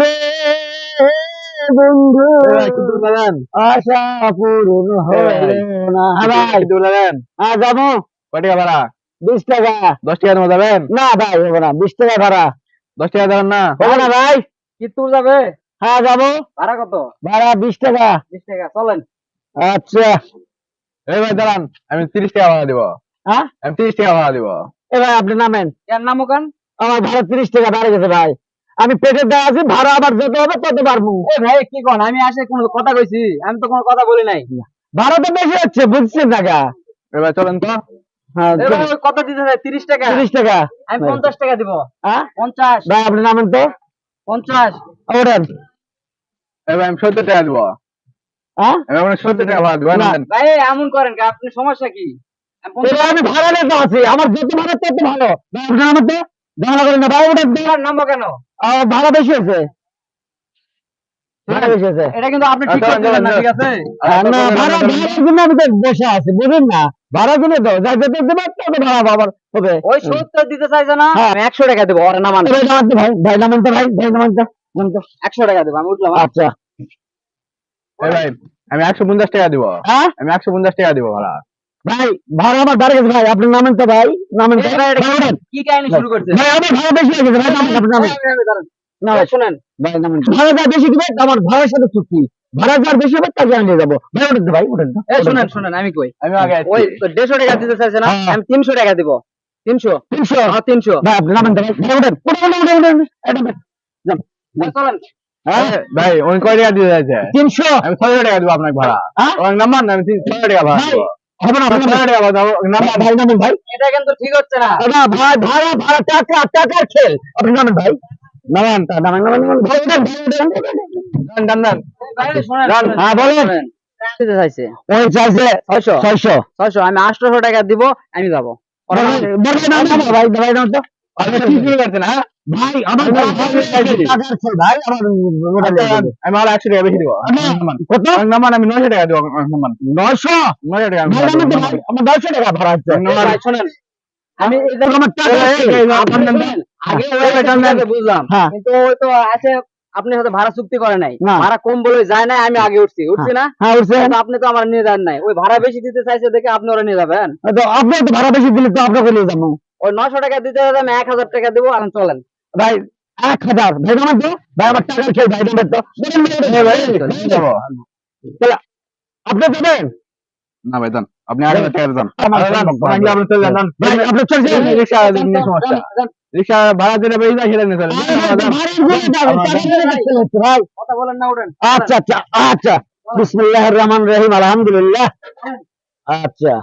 রে বন্ধু। আশা পূরণ হলো না। ভাই হ্যাঁ যাব? ভাড়া? বিশ টাকা। দশ টাকা যাবেন? না ভাই হবে না। বিশ টাকা ভাড়া। দশ টাকা দেবেন না? হবে না ভাই। কিত্তুর যাবে? হ্যাঁ যাব। ভাড়া কত? ভাড়া বিশ টাকা। বিশ টাকা চলেন। আচ্ছা। এই ভাই দাঁড়ান। আমি তিরিশ টাকা ভাড়া দিব। হ্যাঁ আমি তিরিশ টাকা ভাড়া দিব। এবার আপনি নামেন। এর নাম ওখান আমার ভাড়া তিরিশ টাকা বেড়ে গেছে ভাই। আমি পেটের দেওয়া আছি ভাড়া আবার যত হবে তত পারব এ ভাই কি কোন? আমি আসে কোনো কথা কইছি আমি তো কোনো কথা বলি নাই। ভাড়া তো বেশি হচ্ছে বুঝছেন টাকা ভাই চলেন তো। হ্যাঁ এ ভাই, ওই কত দিতে চাই তিরিশ টাকা? তিরিশ টাকা। আমি পঞ্চাশ টাকা দিব। হ্যাঁ পঞ্চাশ। ভাই আপনি নামেন তো। পঞ্চাশ। ওঠেন এই আমি সত্তর টাকা দিব। হ্যাঁ আমি সত্তর টাকা ভাড়া দিব ভাই এমন করেন আপনি সমস্যা কি? আমি এবার ভাড়া নিতে আছি আমার যত ভাড়া তত ভালো। ভাই আপনি নামেন তো ঝামেলা করেন না ভাই নামবো কেন? ভাড়া বেশি হয়েছে ভাড়া বেশি হয়েছে এটা কিন্তু আপনি ঠিক না ঠিক আছে? না ভাড়া ভাড়ার আমি তো বসে আছি বুঝুন না? ভাড়া দিলে তো যা যেতে দেবে তত ভাড়া আবার হবে। ওই সত্তর দিতে চাইছে না। আমি একশো টাকা দেবো ওরা ভাই নামান ভাই ভাই নামান তো ভাই ভাই নামান তো নামান তো। একশো টাকা দেবো আমি উঠলাম? আচ্ছা। ভাই আমি একশো পঞ্চাশ টাকা দিব। হ্যাঁ? আমি একশো পঞ্চাশ টাকা দিব ভাড়া। ভাই ভাড়া আমার বেড়ে গেছে ভাই আপনি নামেন তো ভাই নামেন তো। এই ভাই, এটা ভাই, ওঠেন। কি কাহিনী শুরু করছে ভাই আমার ভাড়া বেশি হয়ে গেছে ভাই নামেন আপনি নামেন। এই, এই, দাঁড়ান। না শুনেন। ভাই নামেন। ভাড়া যা বেশি দিবে আমার ভাড়ার সাথে চুক্তি। ভাড়া যার বেশি হবে তাকে আমি নিয়ে যাব ভাই ওঠেন তো ভাই ওঠেন এই শুনেন শুনেন আমি কই? আমি আগে আসছি। ওই দেড়শো টাকা দিতে চাইছে না? হ্যাঁ। আমি টাকা দিব। তিনশো? তিনশো? হ্যাঁ তিনশো। ভাই আপনি নামেন তো ভাই। ভাই ওঠেন ওঠেন ওঠেন ওঠেন ওঠেন এটা ভাই। ভাই, চলেন। হ্যাঁ? ভাই উনি কয় টাকা দিতে চাইছে? আমি টাকা দিব আপনাকে ভাড়া। হ্যাঁ? নাম্বার না আমি তিন- ছয়শো টাকা ভাড়া হবে না ছয়শো ভাই টাকা ভাড়া দাও, নাম্বার ভাই নামেন ভাই এটা কিন্তু ঠিক হচ্ছে না না ভাই ভাড়া ভাড়া টাকা টাকার খেল আপনি নামেন ভাই নামেন নামেন নামেন নামেন ভাই ওঠেন ভাই ওঠেন দান দান দান ভাই, শুনেন, দান। শুনেন, হ্যাঁ, বলেন। চাইছে ওই চাইছে ছয়শো ছয়শো ছয়শো আমি আটশোশো টাকা দিব আমি যাব ভাই ভাই নাম নাম ভাই ভাই নাম তো আপনি কি শুরু করছেন হ্যাঁ ভাই আমার ভাই, ভাই ভাই, ভাই, ভাই। টাকার খেল ভাই আমার ওটা নিয়ে যাবে। আমি আরও একশো টাকা বেশি দিব। কত? নাম্বার আমি নয়শো টাকা দিব নাম্বার নয়শো? নয়শো টাকা ভাড়া নামেন তো দিব। ভাই আমার নয়শো টাকা ভাড়া আছে নাম্বার- আমি এদের আমার টাকা এই, আছে। এই, এই, আপনার আপনার নেন। আগে হ্যাঁ, বুঝলাম। হ্যাঁ। কিন্তু ওই তো আছে আপনি হয়তো ভাড়া চুক্তি করে নাই। ভাড়া কম বলে যায় নাই আমি আগে উঠছি। উঠছি না? হ্যাঁ উঠছে। আপনি তো আমার নিয়ে যান নাই। ওই ভাড়া বেশি দিতে চাইছে দেখে আপনি ওরা নিয়ে যাবেন। আপনি তো ভাড়া বেশি দিলে তো আপনাকে নিয়ে যাব। ওই নশো টাকা দিতে হবে আমি এক হাজার টাকা দেবো আর চলেন। ভাই এক হাজার। ভাই নামেন তো? ভাই আমার টাকার খেল ভাই নামেন তো? ভাই। আপনি দেবেন না ভাই দান। আপনি হাজার টাকা দান আমার আপনি আপনি চলে যান। ভাই আপনি চলছে এই রিক্সা নিয়ে সমস্যা? রিক্সা ভাড়া দিলে বেশি যায় সেটা নিয়ে চলেন। ভাই কথা বলেন না উঠেন। আচ্ছা আচ্ছা আচ্ছা। বিসমিল্লাহির রহমানির রহিম আলহামদুলিল্লাহ। আচ্ছা।